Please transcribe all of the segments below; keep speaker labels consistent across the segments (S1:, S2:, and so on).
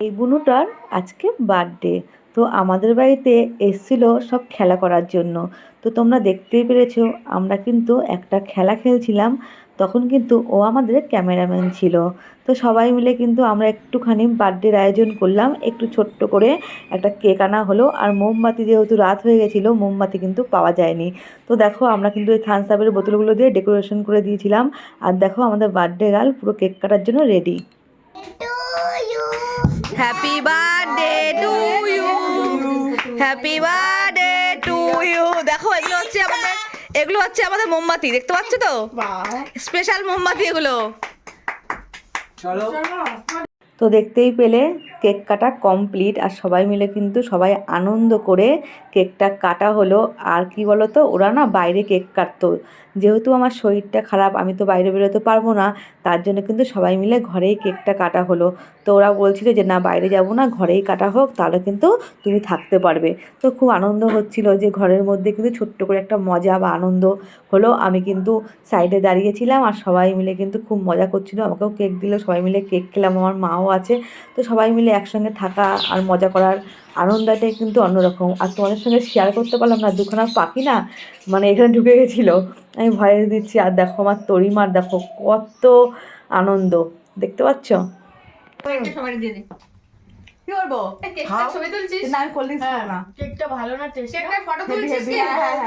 S1: এই বুনুটার আজকে বার্থডে তো আমাদের বাড়িতে এসছিল সব খেলা করার জন্য। তো তোমরা দেখতেই পেরেছ, আমরা কিন্তু একটা খেলা খেলছিলাম, তখন কিন্তু ও আমাদের ক্যামেরাম্যান ছিল। তো সবাই মিলে কিন্তু আমরা একটুখানি বার্থডের আয়োজন করলাম, একটু ছোট্ট করে একটা কেক আনা হলো। আর মোমবাতি যেহেতু রাত হয়ে গেছিল, মোমবাতি কিন্তু পাওয়া যায়নি। তো দেখো, আমরা কিন্তু এই থামস আপের বোতলগুলো দিয়ে ডেকোরেশন করে দিয়েছিলাম। আর দেখো, আমাদের বার্থডে গাল পুরো কেক কাটার জন্য ready happy birthday to you happy birthday to you দেখো এগুলো হচ্ছে আমাদের এগুলো হচ্ছে আমাদের মোমবাতি দেখতে পাচ্ছ তো? স্পেশাল মোমবাতি এগুলো। তো দেখতেই পেলে কেক কাটা কমপ্লিট আর সবাই মিলে কিন্তু সবাই আনন্দ করে কেকটা কাটা হলো। আর কি বলো তো ওরা না বাইরে কেক কাটতো। যেহেতু আমার শরীরটা খারাপ, আমি তো বাইরে বেরোতে পারব না, তার জন্য কিন্তু সবাই মিলে ঘরেই কেকটা কাটা হলো। তো ওরা বলছিল যে, না, বাইরে যাব না, ঘরেই কাটা হোক, তাহলে কিন্তু তুমি থাকতে পারবে। তো খুব আনন্দ হচ্ছিল যে, ঘরের মধ্যে কিন্তু ছোট্ট করে একটা মজা বা আনন্দ হলো। আমি কিন্তু সাইডে দাঁড়িয়েছিলাম আর সবাই মিলে কিন্তু খুব মজা করছিল। আমাকেও কেক দিল, সবাই মিলে কেক খেলাম, আমার মাও আছে। তো সবাই মিলে একসঙ্গে থাকা আর মজা করার আনন্দটাই কিন্তু অন্যরকম। আর তোমাদের সঙ্গে শেয়ার করতে পারলাম না দুখানা পাখি না মানে এখানে ঢুকে গেছিল। আমি ভয়ে দিচ্ছি আর দেখো আমার তরিমার দেখো কত আনন্দ। দেখতে পাচ্ছ? কি হ্যাঁ, হ্যাঁ, হ্যাঁ।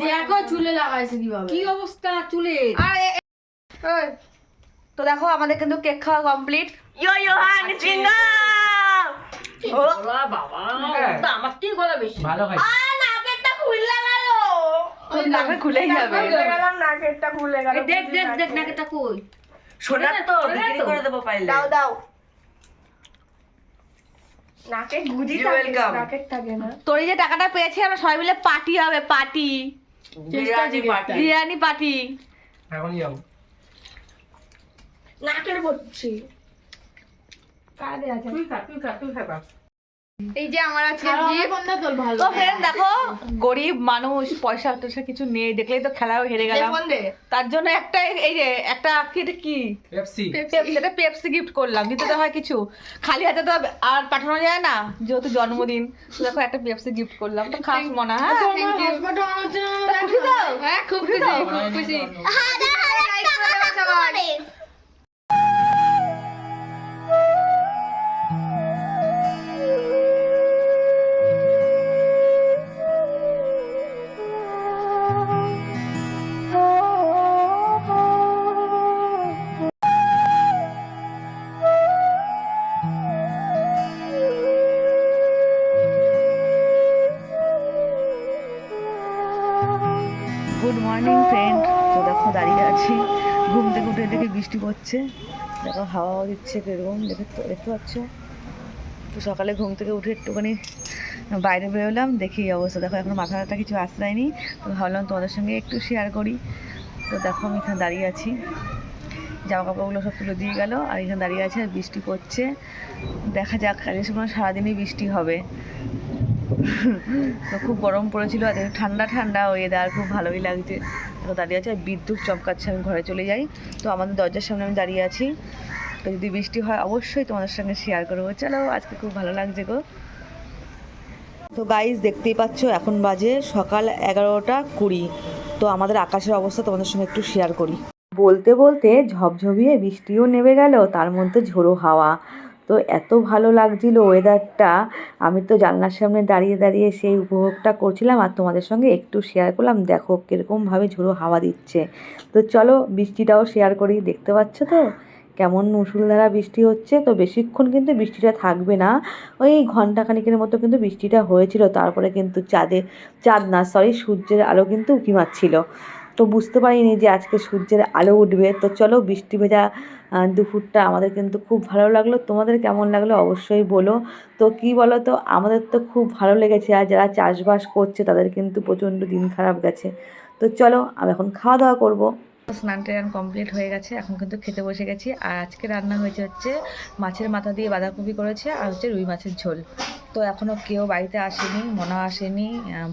S1: দেখ
S2: চুলে লাগাইছে
S3: অবস্থা চুলে?
S2: আরে ওই
S1: তো দেখো আমাদের কিন্তু কেক খাওয়া কমপ্লিট ইয়ো ইয়ো হান জিঙ্গাম ও
S3: বাবা? তা আমার কি গলা বেশি?
S4: ভালো খাই
S1: ওই নাকে খুলেই যাবে।
S2: খুলে গেলাম না কেকটা খুলে গেল
S3: এই দেখ দেখ দেখ নাকেটা কই?
S4: সোনার তো
S3: সোনার
S4: বিক্রি
S3: তো।
S4: করে দেবো পাইলে।
S2: দাও দাও। নাকে গুজি
S4: You're
S2: থাকে
S4: welcome.
S2: নাকে থাকে না।
S1: তোর এই যে টাকাটা পেয়েছি আমরা সবাই মিলে পার্টি হবে party.
S4: Biryani party.
S1: Biryani party.
S4: এখন যাও।
S2: নাকের ভর্তি এই যে আমার আজকে
S1: তো ফ্রেন্ড দেখো গরিব মানুষ পয়সা টয়সা কিছু নেই দেখলেই তো খেলাও হেরে গেলাম। তার জন্য একটা এই যে একটা এটা কি?
S4: পেপসি
S1: গিফট করলাম দিতে তো হয় কিছু। খালি হাতে তো আর পাঠানো যায় না যেহেতু জন্মদিন। দেখো একটা পেপসি গিফট করলাম। তো খাস মনে হ্যাঁ খুশি তো?
S2: হ্যাঁ খুব খুশি খুব খুশি।
S1: বৃষ্টি পড়ছে। দেখো, হাওয়াও দিচ্ছে কীরকম, দেখে দেখতে পাচ্ছ? তো সকালে ঘুম থেকে উঠে একটুখানি বাইরে বেরোলাম, দেখি অবস্থা। দেখো, এখন মাথাটা কিছু আশ্রয়নি তো ভাবলাম তোমাদের সঙ্গে একটু শেয়ার করি। তো দেখো, আমি এখানে দাঁড়িয়ে আছি। জামা কাপড়গুলো সব তুলে দিয়ে গেল, আর এখানে দাঁড়িয়ে আছে আর বৃষ্টি পড়ছে। দেখা যাক আজকে সময় সারাদিনই বৃষ্টি হবে। তো খুব গরম পড়েছিল, আর ঠান্ডা ঠান্ডা ওয়েদার খুব ভালোই লাগছে। তো দাঁড়িয়ে আছে আর বিদ্যুৎ চমকাচ্ছে, আমি ঘরে চলে যাই। তো আমাদের দরজার সামনে আমি দাঁড়িয়ে আছি। তো যদি বৃষ্টি হয়, অবশ্যই তোমাদের সঙ্গে শেয়ার করব। চলো, আজকে খুব ভালো লাগছে গো। তো গাইজ দেখতেই পাচ্ছ, এখন বাজে সকাল এগারোটা কুড়ি। তো আমাদের আকাশের অবস্থা তোমাদের সঙ্গে একটু শেয়ার করি। বলতে বলতে ঝপঝপিয়ে বৃষ্টিও নেমে গেল, তার মধ্যে ঝোড়ো হাওয়া। তো এত ভালো লাগছিল ওয়েদারটা আমি তো জানলার সামনে দাঁড়িয়ে দাঁড়িয়ে সেই উপভোগটা করছিলাম আর তোমাদের সঙ্গে একটু শেয়ার করলাম। দেখো কীরকমভাবে ঝোড়ো হাওয়া দিচ্ছে। তো চলো বৃষ্টিটাও শেয়ার করি, দেখতে পাচ্ছ তো? কেমন মুসুলধারা বৃষ্টি হচ্ছে। তো বেশিক্ষণ কিন্তু বৃষ্টিটা থাকবে না। ওই ঘন্টাখানিকের মতো কিন্তু বৃষ্টিটা হয়েছিল। তারপরে কিন্তু চাঁদে, চাঁদ না সরি সূর্যের আলো কিন্তু উঁকি মারছিল। তো বুঝতে পারিনি যে আজকে সূর্যের আলো উঠবে। তো চলো বৃষ্টি ভেজা দুপুরটা আমাদের কিন্তু খুব ভালো লাগল। তোমাদের কেমন লাগল অবশ্যই বলো। তো কি বলো তো আমাদের তো খুব ভালো লেগেছে। আর যারা চাষবাস করছে তাদের কিন্তু প্রচণ্ড দিন খারাপ গেছে। তো চলো আমি এখন খাওয়া দাওয়া করব। স্নান টান কমপ্লিট হয়ে গেছে। এখন কিন্তু খেতে বসে গেছি। আর আজকে রান্না হয়েছে হচ্ছে মাছের মাথা দিয়ে বাঁধাকপি করেছে আর হচ্ছে রুই মাছের ঝোল। তো এখনও কেউ বাড়িতে আসেনি, মনা আসেনি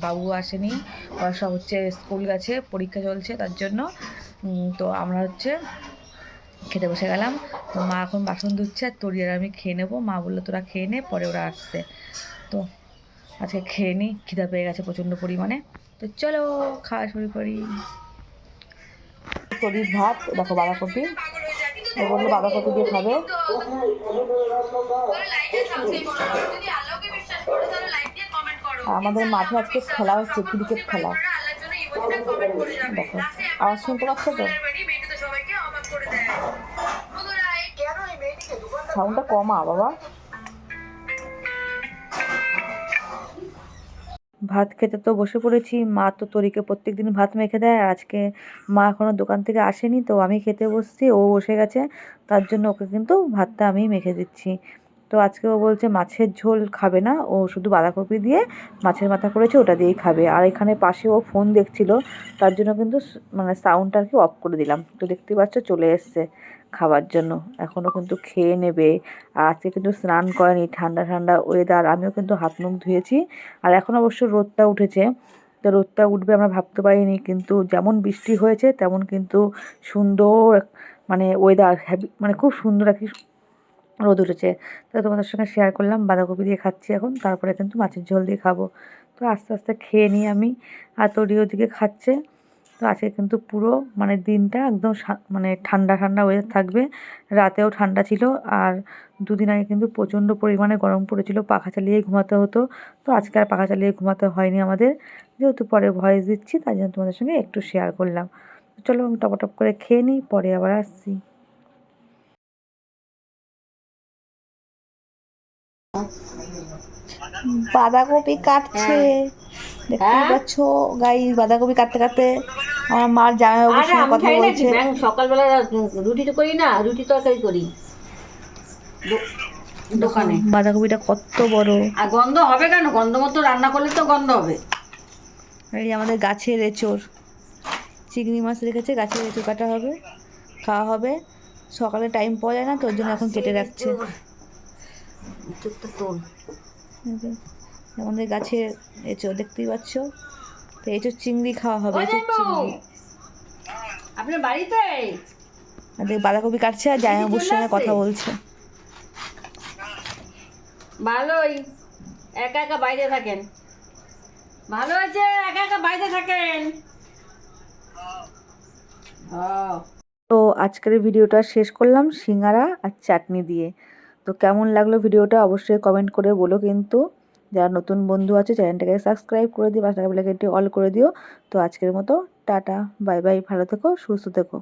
S1: বাবু আসেনি, ওরা সব হচ্ছে স্কুল গেছে, পরীক্ষা চলছে তার জন্য। তো আমরা হচ্ছে খেতে বসে গেলাম। তো মা এখন বাসন ধুচ্ছে, আর তরি আর আমি খেয়ে নেব। মা বলল, তোরা খেয়ে নে, পরে ওরা আসছে। তো আজকে খেয়ে নিই খিদা পেয়ে গেছে প্রচণ্ড পরিমাণে। তো চলো, খাওয়া শুরু করি। তরির ভাত, দেখো বাঁধাকপি। ও বলল বাঁধাকপি দিয়ে খাবে। আমাদের মাঠে আজকে খেলা হচ্ছে ক্রিকেট খেলা। দেখো, আওয়াজ শুনতে পাচ্ছ তো? সাউন্ডটা কমা বাবা। ভাত খেতে তো বসে পড়েছি। মা তো তরিকে প্রত্যেক দিন ভাত মেখে দেয়। আর আজকে মা এখনও দোকান থেকে আসেনি, তো আমি খেতে বসছি, ও বসে গেছে। তার জন্য ওকে কিন্তু ভাতটা আমি মেখে দিচ্ছি। তো আজকে ও বলছে মাছের ঝোল খাবে না, ও শুধু বাঁধাকপি দিয়ে মাছের মাথা করেছে, ওটা দিয়েই খাবে। আর এখানে পাশে ও ফোন দেখছিল, তার জন্য কিন্তু মানে সাউন্ডটা আর কি অফ করে দিলাম। তো দেখতে পাচ্ছ চলে এসছে খাবার জন্য। এখনও কিন্তু খেয়ে নেবে। আর আজকে কিন্তু স্নান করেনি, ঠান্ডা ঠান্ডা ওয়েদার আমিও কিন্তু হাত মুখ ধুয়েছি। আর এখন অবশ্য রোদটা উঠেছে। তো রোদটা উঠবে আমরা ভাবতে পারিনি, কিন্তু যেমন বৃষ্টি হয়েছে, তেমন কিন্তু সুন্দর মানে ওয়েদার হ্যাভি মানে খুব সুন্দর কি রোদ উঠেছে। তো তোমাদের সঙ্গে শেয়ার করলাম, বাঁধাকপি দিয়ে খাচ্ছি এখন, তারপরে কিন্তু মাছের ঝোল দিয়ে খাব। তো আস্তে আস্তে খেয়ে নিই আমি, আর তরি ওদিকে খাচ্ছে। তো আজকে কিন্তু পুরো মানে দিনটা একদম মানে ঠান্ডা ঠান্ডা ওয়েদার থাকবে। রাতেও ঠান্ডা ছিল, আর দুদিন আগে কিন্তু প্রচণ্ড পরিমাণে গরম পড়েছিল, পাখা চালিয়ে ঘুমাতে হতো। তো আজকে আর পাখা চালিয়ে ঘুমাতে হয়নি আমাদের। যেহেতু পরে ভয়েস দিচ্ছি, তাই জন্য তোমাদের সঙ্গে একটু শেয়ার করলাম। চলো আমি টপ টপ করে খেয়ে নিই, পরে আবার আসছি। বাঁধাকপি কাটছে। দেখতেই পাচ্ছ গাই বাঁধাকপি কাটতে কাটতে আমার মার জামাইবাবুর সঙ্গে কথা বলছে।
S3: সকালবেলা রুটি তো করি না রুটি তরকারি করি। দোকানে।
S1: বাঁধাকপিটা কত বড়।
S3: আর গন্ধ হবে কেন? গন্ধ মতো রান্না করলে তো গন্ধ হবে।
S1: এই আমাদের গাছের এঁচোড়। চিংড়ি মাছ রেখেছে গাছের এঁচোড় কাটা হবে খাওয়া হবে। সকালে টাইম পাওয়া যায় না তোর জন্য এখন কেটে রাখছে।
S3: চুপটা তোল।
S1: আমাদের গাছের এঁচোড় দেখতেই পাচ্ছ? তো এঁচোড় চিংড়ি খাওয়া হবে চিংড়ি।
S3: আপনার বাড়িতে?
S1: আর দেখ বাঁধাকপি কাটছে আর জামাইবাবুর সঙ্গে কথা বলছে।
S3: ভালোই। একা একা বাইরে থাকেন। ভালো আছে একা একা বাইরে থাকেন।
S1: তো আজকের ভিডিওটা শেষ করলাম সিঙ্গারা আর চাটনি দিয়ে। তো কেমন লাগল ভিডিওটা অবশ্যই কমেন্ট করে বলো কিন্তু। যারা নতুন বন্ধু আছে, চ্যানেলটাকে সাবস্ক্রাইব করে দিও, পাশে অল করে দিও। তো আজকের মতো, টাটা বাই বাই ভালো থেকো, সুস্থ থেকো।